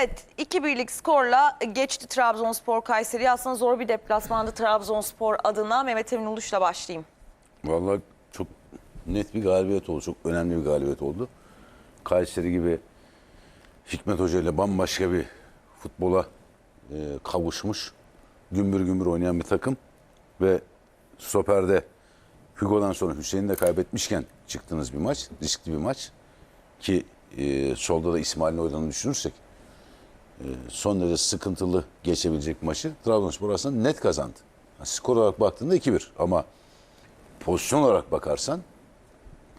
Evet 2-1'lik skorla geçti Trabzonspor Kayseri. Aslında zor bir deplasmandı Trabzonspor adına. Mehmet Emin Uluş'la başlayayım. Vallahi çok net bir galibiyet oldu. Çok önemli bir galibiyet oldu. Kayseri gibi Hikmet Hoca ile bambaşka bir futbola e, kavuşmuş. Gümbür gümbür oynayan bir takım. Ve stoperde Hugo'dan sonra Hüseyin'i de kaybetmişken çıktığınız bir maç. Riskli bir maç. Ki e, solda da İsmail'in oynadığını düşünürsek son derece sıkıntılı geçebilecek maçı Trabzonspor aslında net kazandı. Ha, skor olarak baktığında 2-1 ama pozisyon olarak bakarsan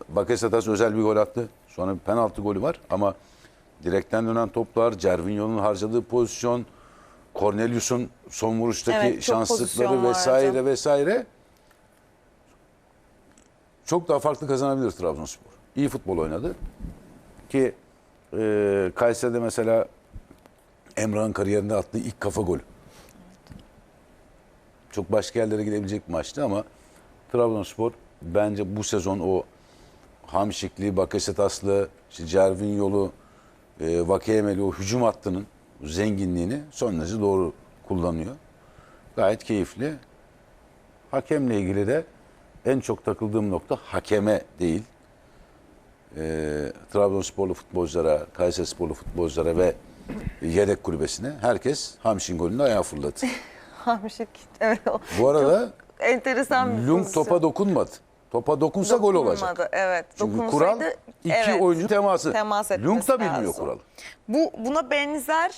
Bakasetas özel bir gol attı. Sonra bir penaltı golü var ama direkten dönen toplar, Cervinho'nun harcadığı pozisyon, Cornelius'un son vuruştaki Evet, şanslıkları vardı. vesaire vesaire çok daha farklı kazanabilir Trabzonspor. İyi futbol oynadı. Ki e, Kayseri'de mesela Emrah'ın kariyerinde attığı ilk kafa golü. Çok başka yerlere gidebilecek bir maçtı ama Trabzonspor bence bu sezon o Hamşikli, Bakasetaslı, işte Cervin yolu, e, Vakeyemeli o hücum hattının zenginliğini son derece doğru kullanıyor. Gayet keyifli. Hakemle ilgili de en çok takıldığım nokta hakeme değil. E, Trabzonsporlu futbolculara, Kayserisporlu futbolculara ve yedek kulübesine herkes Hamşin golünde ayağı fırladı. Hamşik. Evet o. Bu arada Enteresan bir Lung pozisyon. topa dokunmadı. Topa dokunsa gol olacak. Dokunmadı, Evet. Çünkü Dokunsaydı, kural iki evet. oyuncu teması. Temas etmesi Lung da bilmiyor lazım. kuralı. Bu buna benzer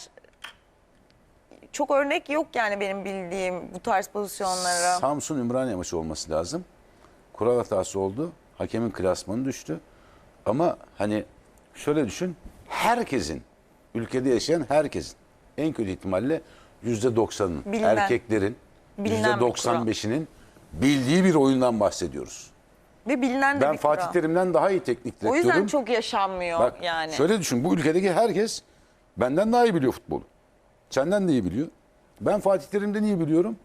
çok örnek yok yani benim bildiğim bu tarz pozisyonlara. Samsun Ümraniye maçı olması lazım. Kural hatası oldu. Hakemin klasmanı düştü. Ama hani şöyle düşün. Herkesin, ülkede yaşayan herkesin en kötü ihtimalle yüzde doksanın Bilinen. erkeklerin Bilinen bir doksan beşinin bildiği bir oyundan bahsediyoruz. Ve bilinen de Ben bir Fatih kural. Terim'den daha iyi teknik O direktörüm. yüzden çok yaşanmıyor Bak yani. şöyle düşün bu ülkedeki herkes benden daha iyi biliyor futbolu. Senden de iyi biliyor. Ben Fatih Terim'den iyi biliyorum.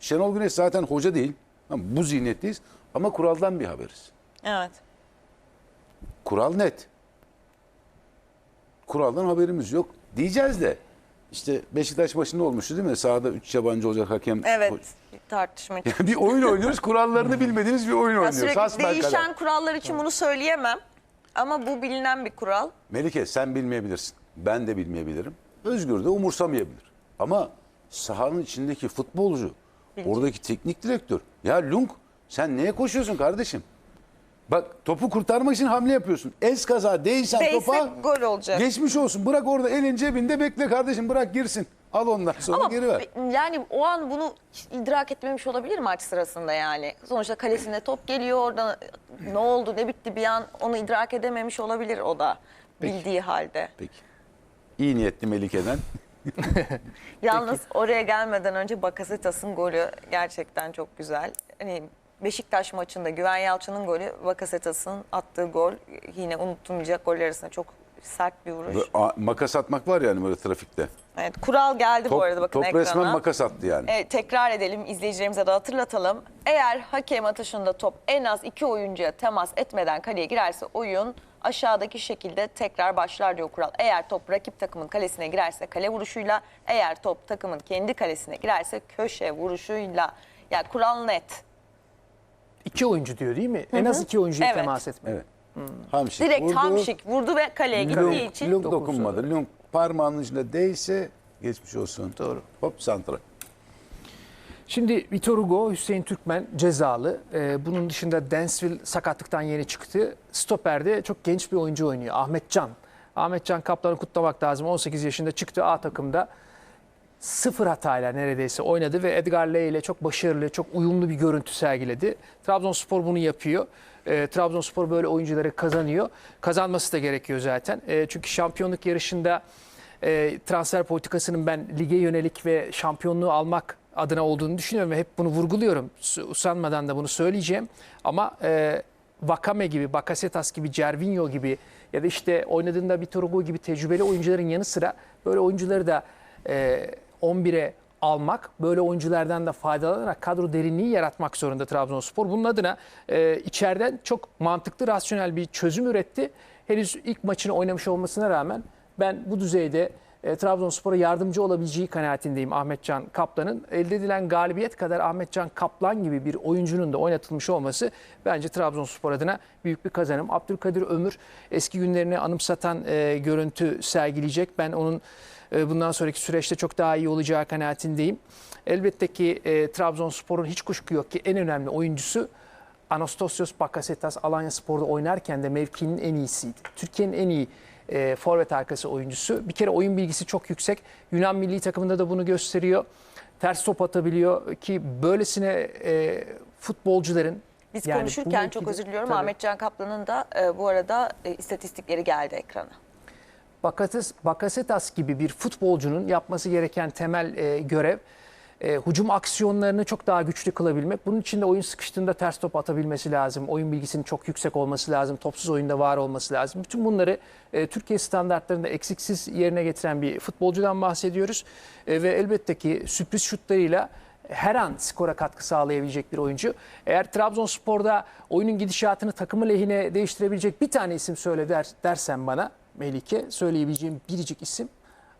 Şenol Güneş zaten hoca değil. Ama bu zihniyetteyiz. Ama kuraldan bir haberiz. Evet. Kural net. Kuraldan haberimiz yok. Diyeceğiz de işte Beşiktaş başında olmuştu değil mi? Sahada 3 yabancı olacak hakem. Evet. Tartışma çıktı. bir oyun oynuyoruz. Kurallarını bilmediğiniz bir oyun oynuyoruz. sürekli değişen kurallar için bunu söyleyemem. Ama bu bilinen bir kural. Melike sen bilmeyebilirsin. Ben de bilmeyebilirim. Özgür de umursamayabilir. Ama sahanın içindeki futbolcu, oradaki teknik direktör. Ya Lung sen neye koşuyorsun kardeşim? Bak topu kurtarmak için hamle yapıyorsun. Ez kaza değilsen Değse topa gol olacak. geçmiş olsun. Bırak orada elin cebinde bekle kardeşim bırak girsin. Al ondan sonra Ama geri ver. yani o an bunu idrak etmemiş olabilir maç sırasında yani. Sonuçta kalesine top geliyor oradan ne oldu ne bitti bir an onu idrak edememiş olabilir o da bildiği halde. Peki. İyi niyetli Melike'den. Yalnız oraya gelmeden önce Bakasetas'ın golü gerçekten çok güzel. Hani Beşiktaş maçında Güven Yalçın'ın golü Bakasetas'ın attığı gol yine unutulmayacak goller arasında çok sert bir vuruş. A- makas atmak var yani böyle trafikte. Evet kural geldi Top, bu arada bakın top ekrana. resmen makas attı yani. Evet, tekrar edelim izleyicilerimize de hatırlatalım. Eğer hakem atışında top en az iki oyuncuya temas etmeden kaleye girerse oyun aşağıdaki şekilde tekrar başlar diyor kural. Eğer top rakip takımın kalesine girerse kale vuruşuyla, eğer top takımın kendi kalesine girerse köşe vuruşuyla. Yani kural net. İki oyuncu diyor değil mi? En az iki oyuncuya Evet. temas etme. Evet. Hamşik Direkt vurdu. hamşik vurdu ve kaleye gittiği Lung, için. Lung dokunmadı. Lung parmağının ucunda değse geçmiş olsun. Doğru. Hop santra. Şimdi Vitor Hugo, Hüseyin Türkmen cezalı. Ee, bunun dışında Densville sakatlıktan yeni çıktı. Stoper'de çok genç bir oyuncu oynuyor. Ahmet Can. Ahmet Can Kaplan'ı kutlamak lazım. 18 yaşında çıktı A takımda. Sıfır hatayla neredeyse oynadı ve Edgar Ley ile çok başarılı, çok uyumlu bir görüntü sergiledi. Trabzonspor bunu yapıyor. Ee, Trabzonspor böyle oyuncuları kazanıyor. Kazanması da gerekiyor zaten. Ee, çünkü şampiyonluk yarışında e, transfer politikasının ben lige yönelik ve şampiyonluğu almak adına olduğunu düşünüyorum ve hep bunu vurguluyorum. Usanmadan da bunu söyleyeceğim. Ama e, Vakame gibi, Bakasetas gibi, Cervinho gibi ya da işte oynadığında bir Hugo gibi tecrübeli oyuncuların yanı sıra böyle oyuncuları da e, 11'e almak, böyle oyunculardan da faydalanarak kadro derinliği yaratmak zorunda Trabzonspor. Bunun adına e, içeriden çok mantıklı, rasyonel bir çözüm üretti. Henüz ilk maçını oynamış olmasına rağmen ben bu düzeyde e, Trabzonspor'a yardımcı olabileceği kanaatindeyim Ahmetcan Kaplan'ın. Elde edilen galibiyet kadar Ahmetcan Kaplan gibi bir oyuncunun da oynatılmış olması bence Trabzonspor adına büyük bir kazanım. Abdülkadir Ömür eski günlerini anımsatan e, görüntü sergileyecek. Ben onun bundan sonraki süreçte çok daha iyi olacağı kanaatindeyim. Elbette ki e, Trabzonspor'un hiç kuşku yok ki en önemli oyuncusu Anastasios Bakasetas Alanya Spor'da oynarken de mevkinin en iyisiydi. Türkiye'nin en iyi e, forvet arkası oyuncusu. Bir kere oyun bilgisi çok yüksek. Yunan milli takımında da bunu gösteriyor. Ters top atabiliyor ki böylesine e, futbolcuların Biz yani konuşurken çok özür diliyorum. Tabii. Ahmet Can Kaplan'ın da e, bu arada e, istatistikleri geldi ekrana. Bakasetas, Bakasetas gibi bir futbolcunun yapması gereken temel e, görev e, hücum aksiyonlarını çok daha güçlü kılabilmek. Bunun için de oyun sıkıştığında ters top atabilmesi lazım. Oyun bilgisinin çok yüksek olması lazım. Topsuz oyunda var olması lazım. Bütün bunları e, Türkiye standartlarında eksiksiz yerine getiren bir futbolcudan bahsediyoruz. E, ve elbette ki sürpriz şutlarıyla her an skora katkı sağlayabilecek bir oyuncu. Eğer Trabzonspor'da oyunun gidişatını takımı lehine değiştirebilecek bir tane isim söyle der, dersen bana Melike söyleyebileceğim biricik isim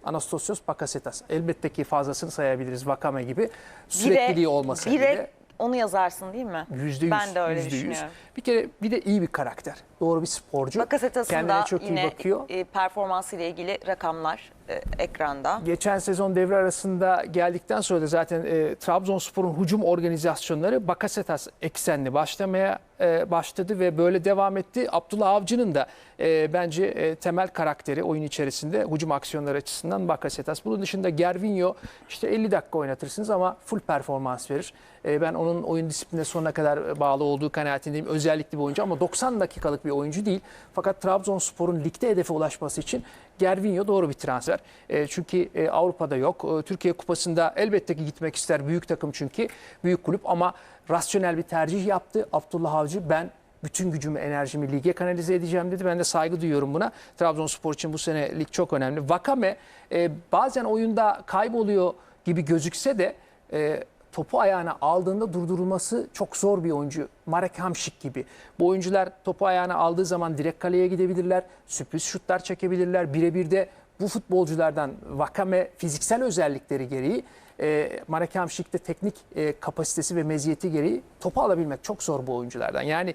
Anastasios Bakasetas. Elbette ki fazlasını sayabiliriz Vakame gibi. Sürekliliği olmasa bire bile. onu yazarsın değil mi? Yüzde yüz. Ben de öyle düşünüyorum. Bir kere bir de iyi bir karakter. Doğru bir sporcu. Bakasetas'ın Kendine çok iyi yine bakıyor. e, performansı ile ilgili rakamlar e, ekranda. Geçen sezon devre arasında geldikten sonra da zaten e, Trabzonspor'un hücum organizasyonları Bakasetas eksenli başlamaya e, başladı ve böyle devam etti. Abdullah Avcı'nın da e, bence e, temel karakteri oyun içerisinde hücum aksiyonları açısından Bakasetas. Bunun dışında Gervinho işte 50 dakika oynatırsınız ama full performans verir. E, ben onun oyun disipline sonuna kadar bağlı olduğu kanaatindeyim. Özellikle bir oyuncu ama 90 dakikalık bir oyuncu değil. Fakat Trabzonspor'un ligde hedefe ulaşması için Gervinho doğru bir transfer. E, çünkü e, Avrupa'da yok. E, Türkiye Kupası'nda elbette ki gitmek ister. Büyük takım çünkü. Büyük kulüp ama rasyonel bir tercih yaptı. Abdullah Avcı ben bütün gücümü, enerjimi lige kanalize edeceğim dedi. Ben de saygı duyuyorum buna. Trabzonspor için bu sene lig çok önemli. Vakame e, bazen oyunda kayboluyor gibi gözükse de e, topu ayağına aldığında durdurulması çok zor bir oyuncu. Marek Hamšík gibi. Bu oyuncular topu ayağına aldığı zaman direkt kaleye gidebilirler. Sürpriz şutlar çekebilirler. Birebir de bu futbolculardan Vakame fiziksel özellikleri gereği e, Marek Hamšík'te teknik e, kapasitesi ve meziyeti gereği topu alabilmek çok zor bu oyunculardan. Yani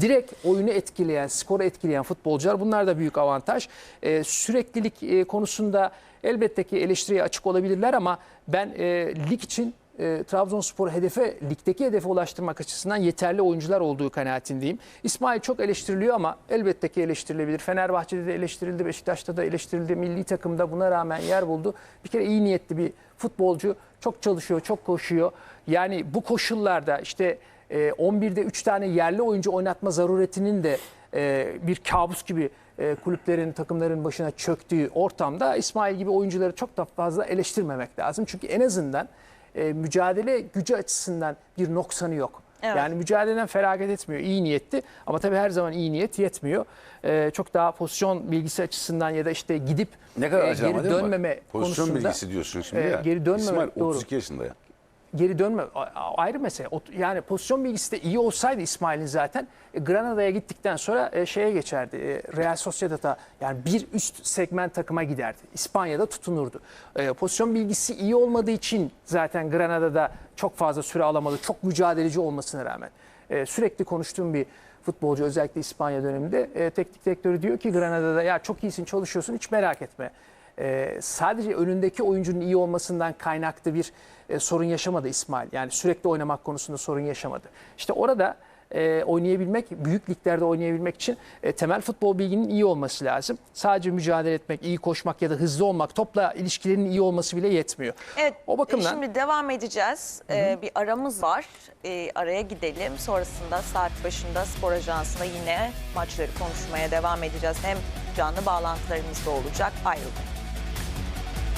direkt oyunu etkileyen, skoru etkileyen futbolcular bunlar da büyük avantaj. E, süreklilik e, konusunda elbette ki eleştiriye açık olabilirler ama ben e, lig için e, Trabzonspor hedefe, ligdeki hedefe ulaştırmak açısından yeterli oyuncular olduğu kanaatindeyim. İsmail çok eleştiriliyor ama elbette ki eleştirilebilir. Fenerbahçe'de de eleştirildi, Beşiktaş'ta da eleştirildi, milli takımda buna rağmen yer buldu. Bir kere iyi niyetli bir futbolcu, çok çalışıyor, çok koşuyor. Yani bu koşullarda işte e, 11'de 3 tane yerli oyuncu oynatma zaruretinin de e, bir kabus gibi e, kulüplerin, takımların başına çöktüğü ortamda İsmail gibi oyuncuları çok da fazla eleştirmemek lazım. Çünkü en azından e, mücadele gücü açısından bir noksanı yok. Evet. Yani mücadeleden feragat etmiyor. İyi niyetli ama tabii her zaman iyi niyet yetmiyor. E, çok daha pozisyon bilgisi açısından ya da işte gidip Ne kadar e, geri dönmeme Pozisyon konusunda bilgisi diyorsun şimdi e, ya. geri dönmeme İsmail doğru. 32 yaşında ya. Geri dönme ayrı mesele. Yani pozisyon bilgisi de iyi olsaydı İsmail'in zaten e, Granada'ya gittikten sonra e, şeye geçerdi. e, Real Sociedad'a yani bir üst segment takıma giderdi. İspanya'da tutunurdu. Pozisyon bilgisi iyi olmadığı için zaten Granada'da çok fazla süre alamadı. Çok mücadeleci olmasına rağmen. Sürekli konuştuğum bir futbolcu özellikle İspanya döneminde teknik direktörü diyor ki Granada'da ya çok iyisin çalışıyorsun hiç merak etme. Ee, sadece önündeki oyuncunun iyi olmasından kaynaklı bir e, sorun yaşamadı İsmail. Yani sürekli oynamak konusunda sorun yaşamadı. İşte orada e, oynayabilmek, büyük liglerde oynayabilmek için e, temel futbol bilginin iyi olması lazım. Sadece mücadele etmek, iyi koşmak ya da hızlı olmak, topla ilişkilerinin iyi olması bile yetmiyor. Evet, O bakımdan şimdi devam edeceğiz. Ee, bir aramız var. Ee, araya gidelim. Sonrasında saat başında spor ajansında yine maçları konuşmaya devam edeceğiz. Hem canlı bağlantılarımız da olacak. Ayrılmayın.